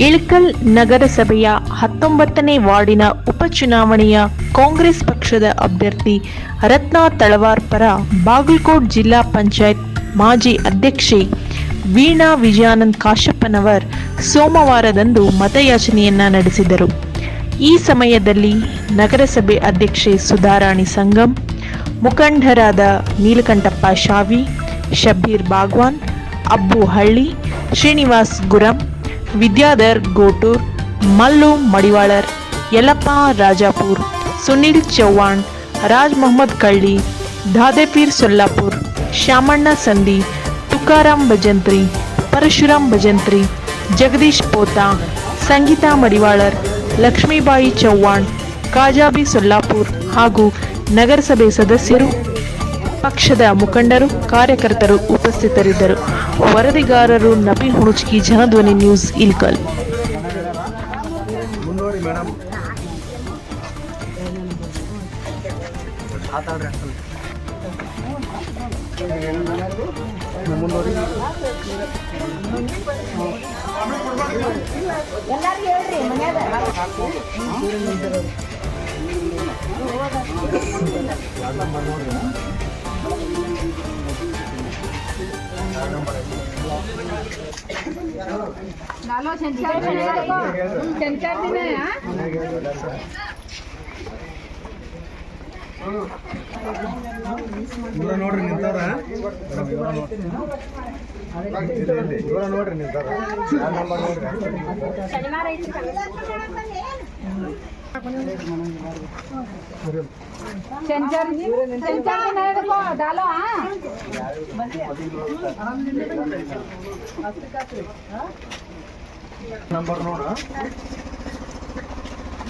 ಇಳಕಲ್ ನಗರಸಭೆಯ ಹತ್ತೊಂಬತ್ತನೇ ವಾರ್ಡಿನ ಉಪಚುನಾವಣೆಯ ಕಾಂಗ್ರೆಸ್ ಪಕ್ಷದ ಅಭ್ಯರ್ಥಿ ರತ್ನಾ ತಳವಾರ್ ಪರ ಬಾಗಲಕೋಟ್ ಜಿಲ್ಲಾ ಪಂಚಾಯತ್ ಮಾಜಿ ಅಧ್ಯಕ್ಷೆ ವೀಣಾ ವಿಜಯಾನಂದ್ ಕಾಶಪ್ಪನವರ್ ಸೋಮವಾರದಂದು ಮತಯಾಚನೆಯನ್ನ ನಡೆಸಿದರು. ಈ ಸಮಯದಲ್ಲಿ ನಗರಸಭೆ ಅಧ್ಯಕ್ಷೆ ಸುಧಾರಾಣಿ ಸಂಗಮ್ ಮುಖಂಡರಾದ ನೀಲಕಂಠಪ್ಪ ಶಾವಿ, ಶಬ್ಬೀರ್ ಬಾಗ್ವಾನ್, ಅಬ್ಬು ಹಳ್ಳಿ, ಶ್ರೀನಿವಾಸ್ ಗುರಂ, ವಿದ್ಯಾಧರ್ ಗೋಟೂರ್, ಮಲ್ಲು ಮಡಿವಾಳರ್ ಯಲಪ್ಪ ರಾಜಾಪುರ್, ಸುನಿಲ್ ಚೌಹಾಣ್, ರಾಜ್ ಮೊಹಮ್ಮದ್ ಕಳ್ಳಿ, ದಾದೆಪೀರ್ ಸೊಲ್ಲಾಪುರ್, ಶ್ಯಾಮಣ್ಣ ಸಂಧಿ ತುಕಾರಾಮ್ ಭಜಂತ್ರಿ ಪರಶುರಾಮ್ ಭಜಂತ್ರಿ, ಜಗದೀಶ್ ಪೋತಾ, ಸಂಗೀತಾ ಮಡಿವಾಳರ್, ಲಕ್ಷ್ಮೀಬಾಯಿ ಚೌಹಾಣ್, ಕಾಜಾಬಿ ಸೊಲ್ಲಾಪುರ್ ಹಾಗೂ ನಗರಸಭೆ ಸದಸ್ಯರು, ಪಕ್ಷದ ಮುಖಂಡರು, ಕಾರ್ಯಕರ್ತರು ಉಪಸ್ಥಿತರಿದ್ದರು. ವರದಿಗಾರರು ನಬಿ ಹುಣುಚ್ಕಿ ಜನಧ್ವನಿ ನ್ಯೂಸ್ ಇಲ್ಕಲ್. ಎಲ್ಲಾರು ಹೇಳ್ರಿ ಮನ್ಯಾಗ. ಇವ್ರ ನೋಡ್ರಿ ನಿಂತಾರ ಇವರ ನೋಡ್ರಿ ನಿಂತಾರ ನಂಬರ್ ನೋಡ್ರಿ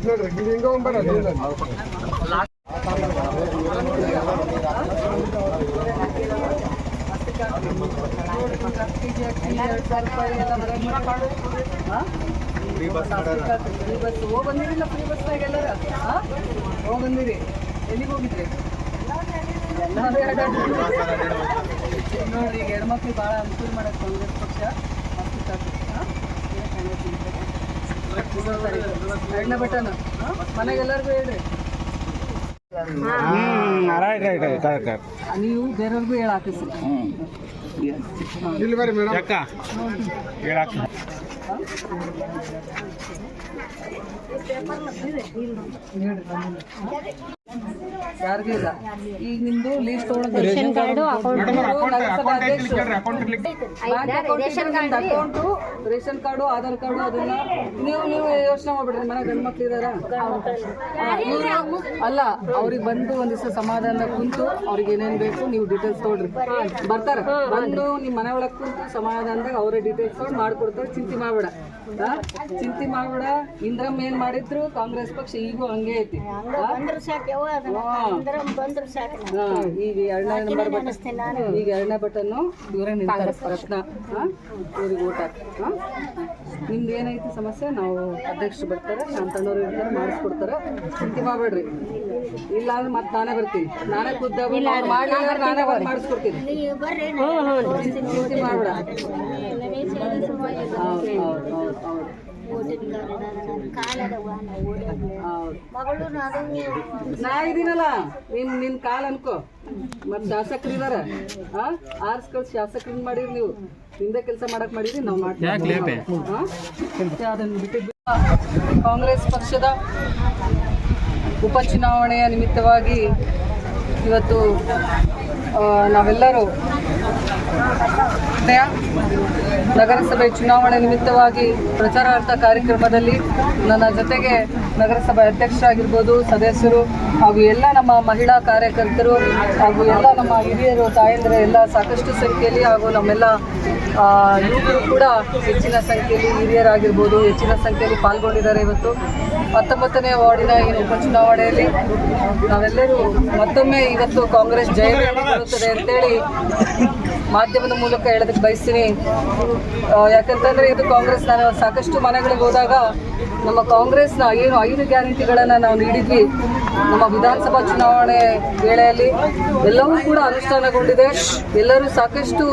ನೋಡ್ರಿ ನೀವು ಹಿಂಗ ಹೋಗ್ಬೇಡ ಬಸ್ ಹೋಗಿ ಬಂದಿರಿ ಎಲ್ಲಿಗೆ ಹೋಗಿದ್ರಿ. ನೋಡ್ರಿ ಈಗ ಹೆಣ್ಮಕ್ಳು ಭಾಳ ಅನುಕೂಲ ಮಾಡಕ್ಕೆ ಕಾಂಗ್ರೆಸ್ ಪಕ್ಷ ಮಸ್ತ್ ಸಾಕು. ಹಾ? ಏನ್ ಕಾಂಗ್ರೆಸ್ ಇರ್ತದೆ? ಎರಡನೇ ಬಟನ್. ಮನೆಗೆ ಎಲ್ಲರಿಗೂ ಹೇಳ್ರಿ. ರೈಟ್ ರೈಟ್ ರೈಟ್ ನೀವು ಬೇರೆಯವ್ರಿಗೂ ಹೇಳಿ ಹಾಕಿಸ್ರಿ ಇಲ್ಲಿ ಬರ್ರಿ ಮೇಡಮ್. ಅಕ್ಕ ಹೇಳಕ್ಕ ಯಾರಿಗೂ ಇಲ್ಲ. ಈಗ ನಿಮ್ದು ಲೀಸ್ಟ್ ತಗೊಂಡು ration card ration account ration card Aadhaar card ಅದನ್ನ ನೀವು ನೀವು ಯೋಚನೆ ಮಾಡ್ಬಿಡ್ರಿ ಮನೆ ಗಂಡು ಮಕ್ಳು ಇದಾರ ಅಲ್ಲ ಅವ್ರಿಗೆ ಬಂದು ಒಂದ್ ದಿವಸ ಸಮಾಧಾನ ಕುಂತು ಅವ್ರಿಗೆ ಏನೇನ್ ಬೇಕು ನೀವು ಡೀಟೇಲ್ಸ್ ತೊಗೊಳ್ರಿ ಬರ್ತಾರ. ಬಂದು ನಿಮ್ ಮನೆ ಒಳಗ್ ಕುಂತು ಸಮಾಧಾನದಾಗ ಅವರೇ ಡೀಟೇಲ್ಸ್ ತೊಗೊಂಡು ಮಾಡ್ಕೊಡ್ತಾರೆ ಚಿಂತೆ ಮಾಡ್ಬೇಡ? ಚಿಂತೆ ಮಾಡ್ಬೇಡ. ಇಂದ್ರಮ್ ಏನ್ ಮಾಡಿದ್ರು? ಕಾಂಗ್ರೆಸ್ ಪಕ್ಷ ಈಗೂ ಹಂಗೆ ಐತಿ. ಈಗ ಎರಡನೇ ನಂಬರ್ ಬಟನ್ ಈಗ ಎರಡನೇ ಬಟನ್ ದೂರ ನಿಂತಾರೆ ರತ್ನ. ಇವ್ರಿಗೆ ಓಟ್? ನಿಮ್ದು ಏನೈತಿ ಸಮಸ್ಯೆ? ನಾವು ಅಧ್ಯಕ್ಷರು ಬರ್ತಾರೆ ಶಾಂತಣ್ಣವ್ರು ಇರ್ತಾರೆ ಮಾಡಿಸ್ಕೊಡ್ತಾರೆ. ಚಿಂತೆ ಮಾಡಬೇಡ್ರಿ. ಇಲ್ಲ ಅಂದ್ರೆ ಮತ್ತೆ ನಾನೇ ಬರ್ತೀನಿ. ನಾನೇ ಖುದ್ದ ಮಾಡಿ ನಾನೇ ಮಾಡಿಸ್ಕೊಡ್ತೀನಿ. ಚಿಂತೆ ಮಾಡಬೇಡ. ನಾ ಇದೀನಲ್ಲ ನಿನ್ ನಿನ್ ಕಾಲ್ ಅನ್ಕೋ. ಮತ್ ಶಾಸಕರು ಇದಾರ. ಆರ್ಸ್ ಕಳ್ಸಿ ಶಾಸಕರನ್ನ ಮಾಡಿರಿ ನೀವು. ಹಿಂದೆ ಕೆಲಸ ಮಾಡಕ್ ಮಾಡಿದ್ರಿ ನಾವು ಮಾಡ್ತೀವಿ. ಕಾಂಗ್ರೆಸ್ ಪಕ್ಷದ ಉಪಚುನಾವಣೆಯ ನಿಮಿತ್ತವಾಗಿ ಇವತ್ತು ನಾವೆಲ್ಲರೂ ನಗರಸಭೆ ಚುನಾವಣೆ ನಿಮಿತ್ತವಾಗಿ ಪ್ರಚಾರಾರ್ಥ ಕಾರ್ಯಕ್ರಮದಲ್ಲಿ ನನ್ನ ಜೊತೆಗೆ ನಗರಸಭೆ ಅಧ್ಯಕ್ಷರಾಗಿರ್ಬೋದು, ಸದಸ್ಯರು ಹಾಗೂ ಎಲ್ಲ ನಮ್ಮ ಮಹಿಳಾ ಕಾರ್ಯಕರ್ತರು ಹಾಗೂ ಎಲ್ಲ ನಮ್ಮ ಹಿರಿಯರು, ತಾಯಂದಿರ ಎಲ್ಲ ಸಾಕಷ್ಟು ಸಂಖ್ಯೆಯಲ್ಲಿ ಹಾಗೂ ನಮ್ಮೆಲ್ಲ ಯುವಕರು ಕೂಡ ಹೆಚ್ಚಿನ ಸಂಖ್ಯೆಯಲ್ಲಿ ಹಿರಿಯರಾಗಿರ್ಬೋದು, ಹೆಚ್ಚಿನ ಸಂಖ್ಯೆಯಲ್ಲಿ ಪಾಲ್ಗೊಂಡಿದ್ದಾರೆ ಇವತ್ತು. ಹತ್ತೊಂಬತ್ತನೇ ವಾರ್ಡಿನ ಈ ಉಪಚುನಾವಣೆಯಲ್ಲಿ ನಾವೆಲ್ಲರೂ ಮತ್ತೊಮ್ಮೆ ಇವತ್ತು ಕಾಂಗ್ರೆಸ್ ಜಯ ಬರುತ್ತದೆ ಅಂತೇಳಿ ಮಾಧ್ಯಮದ ಮೂಲಕ ಹೇಳೋದಕ್ಕೆ ಬಯಸ್ತೀನಿ. ಯಾಕಂತಂದ್ರೆ ಇದು ಕಾಂಗ್ರೆಸ್ ನಾನು ಸಾಕಷ್ಟು ಮನೆಗಳಿಗೆ ಹೋದಾಗ ನಮ್ಮ ಕಾಂಗ್ರೆಸ್ನ ಏನು ಐದು ಗ್ಯಾರಂಟಿಗಳನ್ನು ನಾವು ನೀಡಿದ್ವಿ. ನಮ್ಮ ವಿಧಾನಸಭಾ ಚುನಾವಣೆ ವೇಳೆಯಲ್ಲಿ ಎಲ್ಲವೂ ಕೂಡ ಅನುಷ್ಠಾನಗೊಂಡಿದೆ. ಎಲ್ಲರೂ ಸಾಕಷ್ಟು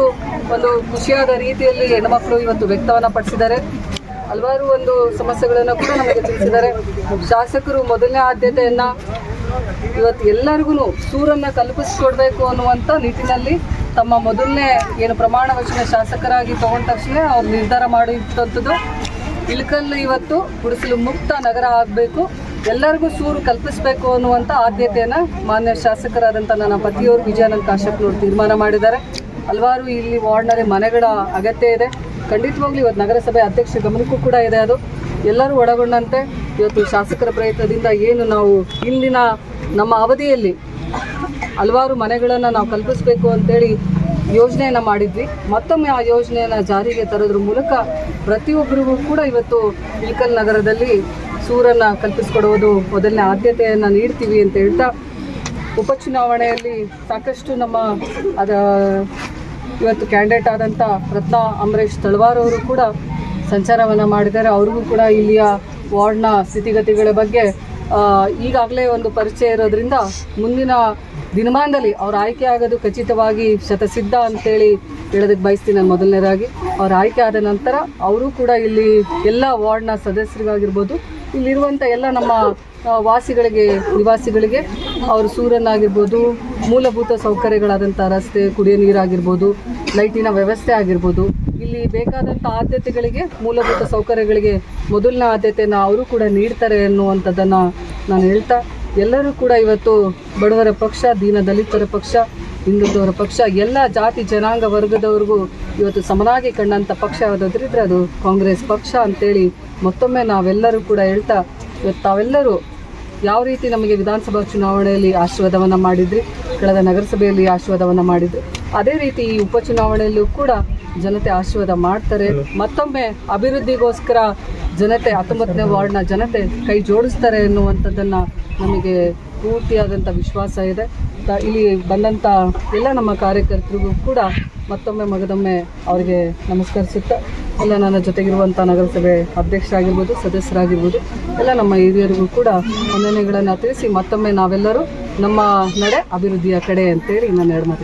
ಒಂದು ಖುಷಿಯಾದ ರೀತಿಯಲ್ಲಿ ಹೆಣ್ಮಕ್ಳು ಇವತ್ತು ವ್ಯಕ್ತವನ್ನು ಪಡಿಸಿದ್ದಾರೆ. ಹಲವಾರು ಒಂದು ಸಮಸ್ಯೆಗಳನ್ನು ಕೂಡ ನಮಗೆ ತಿಳಿಸಿದ್ದಾರೆ. ಶಾಸಕರು ಮೊದಲನೇ ಆದ್ಯತೆಯನ್ನ ಇವತ್ತು ಎಲ್ಲರಿಗೂ ಸೂರನ್ನ ಕಲ್ಪಿಸಿಕೊಡ್ಬೇಕು ಅನ್ನುವಂಥ ನಿಟ್ಟಿನಲ್ಲಿ ತಮ್ಮ ಮೊದಲನೇ ಏನು ಪ್ರಮಾಣ ವಚನ ಶಾಸಕರಾಗಿ ತಗೊಂಡ ತಕ್ಷಣ ಅವ್ರು ನಿರ್ಧಾರ ಮಾಡಿದಂಥದ್ದು. ಇಳಕಲ್ಲು ಇವತ್ತು ಗುಡಿಸಲು ಮುಕ್ತ ನಗರ ಆಗಬೇಕು. ಎಲ್ಲರಿಗೂ ಸೂರು ಕಲ್ಪಿಸಬೇಕು ಅನ್ನುವಂಥ ಆದ್ಯತೆಯನ್ನು ಮಾನ್ಯ ಶಾಸಕರಾದಂಥ ನನ್ನ ಪತಿಯವರು ವಿಜಯಾನಂದ ಕಾಶ್ಯಪ್ನವರು ತೀರ್ಮಾನ ಮಾಡಿದ್ದಾರೆ. ಹಲವಾರು ಇಲ್ಲಿ ವಾರ್ಡ್ನಲ್ಲಿ ಮನೆಗಳ ಅಗತ್ಯ ಇದೆ. ಖಂಡಿತವಾಗ್ಲೂ ಇವತ್ತು ನಗರಸಭೆ ಅಧ್ಯಕ್ಷ ಗಮನಕ್ಕೂ ಕೂಡ ಇದೆ ಅದು. ಎಲ್ಲರೂ ಒಳಗೊಂಡಂತೆ. ಇವತ್ತು ಶಾಸಕರ ಪ್ರಯತ್ನದಿಂದ ಏನು ನಾವು ಇಂದಿನ ನಮ್ಮ ಅವಧಿಯಲ್ಲಿ ಹಲವಾರು ಮನೆಗಳನ್ನು ನಾವು ಕಲ್ಪಿಸಬೇಕು ಅಂತೇಳಿ ಯೋಜನೆಯನ್ನು ಮಾಡಿದ್ವಿ. ಮತ್ತೊಮ್ಮೆ ಆ ಯೋಜನೆಯನ್ನು ಜಾರಿಗೆ ತರೋದ್ರ ಮೂಲಕ ಪ್ರತಿಯೊಬ್ಬರಿಗೂ ಕೂಡ ಇವತ್ತು ಇಳಕಲ್ ನಗರದಲ್ಲಿ ಸೂರನ್ನು ಕಲ್ಪಿಸಿಕೊಡುವುದು ಮೊದಲನೇ ಆದ್ಯತೆಯನ್ನು ನೀಡ್ತೀವಿ ಅಂತ ಹೇಳ್ತಾ ಉಪಚುನಾವಣೆಯಲ್ಲಿ ಸಾಕಷ್ಟು ನಮ್ಮ ಅದ ಇವತ್ತು ಕ್ಯಾಂಡಿಡೇಟ್ ಆದಂಥ ರತ್ನ ಅಂಬರೀಶ್ ತಳವಾರ್ ಅವರು ಕೂಡ ಸಂಚಾರವನ್ನು ಮಾಡಿದ್ದಾರೆ. ಅವ್ರಿಗೂ ಕೂಡ ಇಲ್ಲಿಯ ವಾರ್ಡ್ನ ಸ್ಥಿತಿಗತಿಗಳ ಬಗ್ಗೆ ಈಗಾಗಲೇ ಒಂದು ಪರಿಚಯ ಇರೋದ್ರಿಂದ ಮುಂದಿನ ದಿನಮಾನದಲ್ಲಿ ಅವ್ರ ಆಯ್ಕೆ ಆಗೋದು ಖಚಿತವಾಗಿ ಶತಸಿದ್ಧ ಅಂತೇಳಿ ಹೇಳೋದಕ್ಕೆ ಬಯಸ್ತೀನಿ ನಾನು ಮೊದಲನೇದಾಗಿ. ಅವ್ರ ಆಯ್ಕೆ ಆದ ನಂತರ ಅವರು ಕೂಡ ಇಲ್ಲಿ ಎಲ್ಲ ವಾರ್ಡ್ನ ಸದಸ್ಯರಿಗಾಗಿರ್ಬೋದು, ಇಲ್ಲಿರುವಂಥ ಎಲ್ಲ ನಮ್ಮ ವಾಸಿಗಳಿಗೆ, ನಿವಾಸಿಗಳಿಗೆ ಅವರು ಸೂರನ್ನಾಗಿರ್ಬೋದು, ಮೂಲಭೂತ ಸೌಕರ್ಯಗಳಾದಂಥ ರಸ್ತೆ, ಕುಡಿಯೋ ನೀರಾಗಿರ್ಬೋದು, ಲೈಟಿನ ವ್ಯವಸ್ಥೆ ಆಗಿರ್ಬೋದು ಇಲ್ಲಿ ಬೇಕಾದಂಥ ಆದ್ಯತೆಗಳಿಗೆ, ಮೂಲಭೂತ ಸೌಕರ್ಯಗಳಿಗೆ ಮೊದಲಿನ ಆದ್ಯತೆಯನ್ನು ಅವರು ಕೂಡ ನೀಡ್ತಾರೆ ಅನ್ನುವಂಥದ್ದನ್ನು ನಾನು ಹೇಳ್ತಾ, ಎಲ್ಲರೂ ಕೂಡ ಇವತ್ತು ಬಡವರ ಪಕ್ಷ, ದೀನ ದಲಿತರ ಪಕ್ಷ, ಹಿಂದುತ್ವರ ಪಕ್ಷ, ಎಲ್ಲ ಜಾತಿ, ಜನಾಂಗ ವರ್ಗದವ್ರಿಗೂ ಇವತ್ತು ಸಮನಾಗಿ ಕಂಡಂಥ ಪಕ್ಷ ಯಾವುದಾದ್ರಿದ್ರೆ ಅದು ಕಾಂಗ್ರೆಸ್ ಪಕ್ಷ ಅಂತೇಳಿ ಮತ್ತೊಮ್ಮೆ ನಾವೆಲ್ಲರೂ ಕೂಡ ಹೇಳ್ತಾ, ಇವತ್ತು ತಾವೆಲ್ಲರೂ ಯಾವ ರೀತಿ ನಮಗೆ ವಿಧಾನಸಭಾ ಚುನಾವಣೆಯಲ್ಲಿ ಆಶೀರ್ವಾದವನ್ನು ಮಾಡಿದ್ರಿ, ಕಳೆದ ನಗರಸಭೆಯಲ್ಲಿ ಆಶೀರ್ವಾದವನ್ನು ಮಾಡಿದ್ರಿ? ಅದೇ ರೀತಿ ಈ ಉಪಚುನಾವಣೆಯಲ್ಲೂ ಕೂಡ ಜನತೆ ಆಶೀರ್ವಾದ ಮಾಡ್ತಾರೆ. ಮತ್ತೊಮ್ಮೆ ಅಭಿವೃದ್ಧಿಗೋಸ್ಕರ ಜನತೆ, ಹತ್ತೊಂಬತ್ತನೇ ವಾರ್ಡ್ನ ಜನತೆ ಕೈ ಜೋಡಿಸ್ತಾರೆ ಎನ್ನುವಂಥದ್ದನ್ನು ನಮಗೆ ಪೂರ್ತಿಯಾದಂಥ ವಿಶ್ವಾಸ ಇದೆ. ಇಲ್ಲಿ ಬಂದಂಥ ಎಲ್ಲ ನಮ್ಮ ಕಾರ್ಯಕರ್ತರಿಗೂ ಕೂಡ ಮತ್ತೊಮ್ಮೆ ಮಗದೊಮ್ಮೆ ಅವರಿಗೆ ನಮಸ್ಕರಿಸುತ್ತಾ, ಎಲ್ಲ ನನ್ನ ಜೊತೆಗಿರುವಂಥ ನಗರಸಭೆ ಅಧ್ಯಕ್ಷರಾಗಿರ್ಬೋದು, ಸದಸ್ಯರಾಗಿರ್ಬೋದು, ಎಲ್ಲ ನಮ್ಮ ಹಿರಿಯರಿಗೂ ಕೂಡ ಮನ್ನಣೆಗಳನ್ನು ತಿಳಿಸಿ ಮತ್ತೊಮ್ಮೆ ನಾವೆಲ್ಲರೂ ನಮ್ಮ ನಡೆ ಅಭಿವೃದ್ಧಿಯ ಕಡೆ ಅಂತೇಳಿ ನಾನು ಎರಡು ಮಾತು